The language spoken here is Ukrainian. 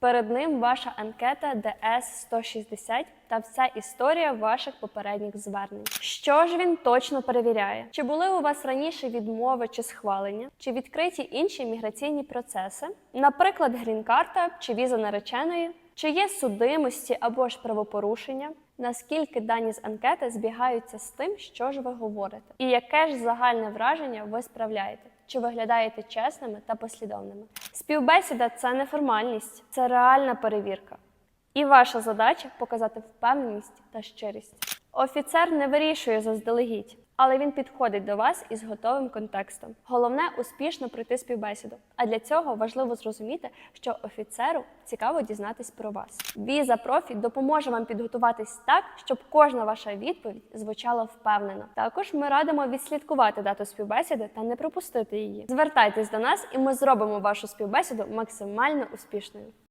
Перед ним ваша анкета ДС 160 та вся історія ваших попередніх звернень. Що ж він точно перевіряє? Чи були у вас раніше відмови чи схвалення, чи відкриті інші міграційні процеси, наприклад, грін-карта чи віза нареченої, чи є судимості або ж правопорушення? Наскільки дані з анкети збігаються з тим, що ж ви говорите, і яке ж загальне враження ви справляєте? Чи виглядаєте чесними та послідовними? Співбесіда це не формальність, це реальна перевірка. І ваша задача показати впевненість та щирість. Офіцер не вирішує заздалегідь, але він підходить до вас із готовим контекстом. Головне успішно пройти співбесіду. А для цього важливо зрозуміти, що офіцеру цікаво дізнатись про вас. Віза профі допоможе вам підготуватись так, щоб кожна ваша відповідь звучала впевнено. Також ми радимо відслідкувати дату співбесіди та не пропустити її. Звертайтесь до нас, і ми зробимо вашу співбесіду максимально успішною.